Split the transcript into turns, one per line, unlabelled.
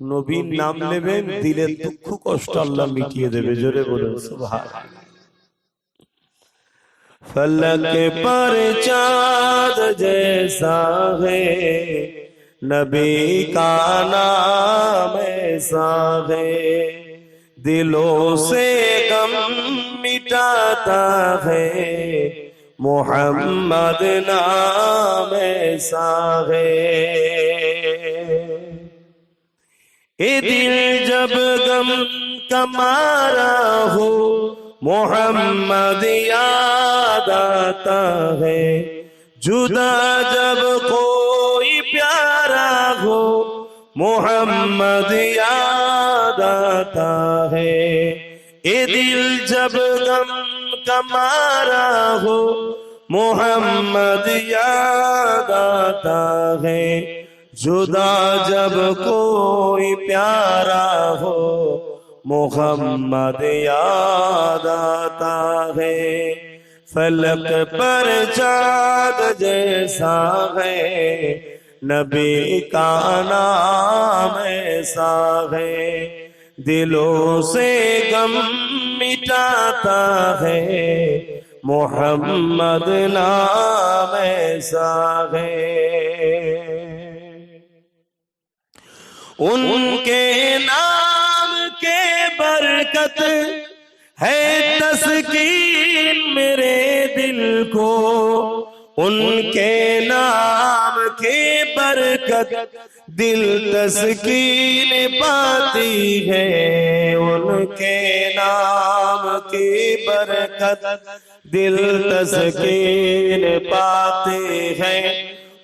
নবীন নাম নেবেন দিলে দুঃখ কষ্ট আল্লাহ মিটিয়ে দেবে জোরে বলুন ফলকে পর চাঁদ জেসা হে নবী কা নাম এসা হে। দিলো সে গম মিটা হে। মোহাম্মদ নাম এসা হে। اے دل جب غم کمارا ہو محمد یاد آتا ہے۔ جدا جب کوئی پیارا ہو محمد یاد آتا ہے۔ اے دل جب غم کمارا ہو محمد یاد آتا ہے۔ جدا جب کوئی پیارا ہو، محمد یاد آتا ہے۔ فلک پر چاد جیسا ہے، نبی کا نام ایسا ہے۔ دلوں سے غم مٹاتا ہے، محمد نام ایسا ہے۔ ان کے نام کے برکت ہے تسکین میرے دل کو۔ ان کے نام کے برکت دل تسکین پاتی ہے۔ ان کے نام کی برکت دل تسکین پاتی ہے